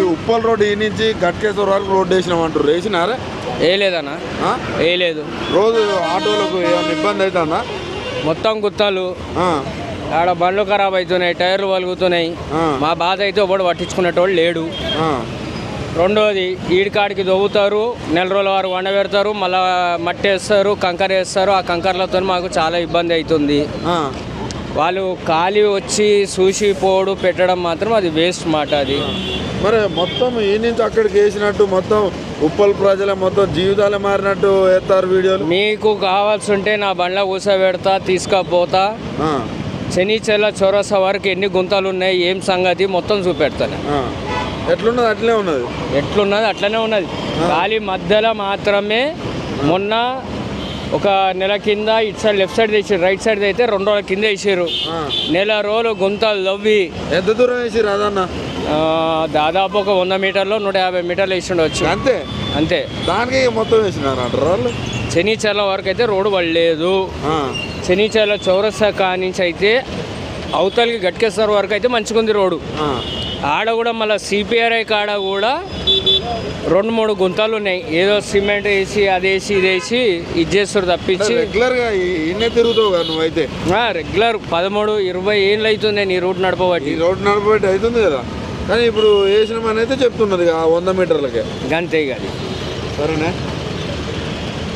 Uppal road ఈ నుంచి గట్కేశ్వర వరకు రోడ్ వేసినాం అంటారు వేసినారా? ఏ లేదన్నా. ఆ? ఏ లేదు. రోజు ఆటోలకు ఏమైనా ఇబ్బంది అవుతుందా? మొత్తం గుత్తాలు. ఆడ బండ్లు ఖరాబ్ అవుతున్నాయి టైర్లు వలుగుతున్నాయి. మా బాధ అయితే ఒకటి పట్టించుకునేటోళ్ళు లేడు. రెండోది ఈడికాడికి దవ్వుతారు నెల రోజుల వారు వండ పెడతారు మళ్ళా మట్టి వేస్తారు కంకర వేస్తారు. ఆ కంకర్లతో మాకు చాలా ఇబ్బంది అవుతుంది. వాళ్ళు ఖాళీ వచ్చి చూసి పోడు పెట్టడం మాత్రం అది వేస్ట్ మాట అది. మరి మొత్తం ఈ నుంచి అక్కడికి వేసినట్టు మొత్తం ఉప్పల్ ప్రజల మొత్తం జీవితాలే మారినట్టు వేస్తారు వీడియోలు? మీకు కావాల్సి ఉంటే నా బండ్ల కూసబెడతా తీసుకపోతా. శనిచెల్ల చౌరసా వరకు ఎన్ని గుంతలు ఉన్నాయి ఏం సంగతి మొత్తం చూపెడతాను. ఎట్లున్నది? అట్లే ఉన్నది? ఎట్లున్నది? అట్లనే ఉన్నది. ఖాళీ మధ్యలో మాత్రమే మొన్న ఒక నెల కింద ఇటు సైడ్ లెఫ్ట్ సైడ్ తెచ్చారు రైట్ సైడ్ అయితే రెండు రోజుల కింద వేసారు. నెల రోజులు గుంతలు లవ్వి ఎంత దూరం వేసి రాదన్న ఆ, దాదాపు ఒక వంద మీటర్లో నూట యాభై మీటర్లు వేసి ఉండవచ్చు అంతే? అంతే. దానికి మొత్తం వేసినారు వాళ్ళు? శనిచెల్ల వరకు అయితే రోడ్డు పడలేదు. ఆ, శనిచెల్ల చౌరస్తా కానించి అయితే అవతలికి గట్కేశ్వర వరకు అయితే మంచిగా ఉంది రోడ్డు. ఆడ కూడా మళ్ళీ సిపిఆర్ఐ కాడ కూడా రెండు మూడు గుంతలు ఉన్నాయి. ఏదో సిమెంట్ వేసి అది వేసి ఇది వేసి ఇది చేస్తారు తప్పించి రెగ్యులర్గా ఈ- ఈయనే తిరుగుతావు కదా నువ్వైతే రెగ్యులర్ పదమూడు ఇరవై ఏళ్ళు అవుతుంది రూట్ ఈ నడపబట్టి. రోడ్డు నడపబట్టి అవుతుంది కదా? కానీ ఇప్పుడు వేసినామని అయితే చెప్తున్నది వంద మీటర్లకే. గంతే అది. సరేనే?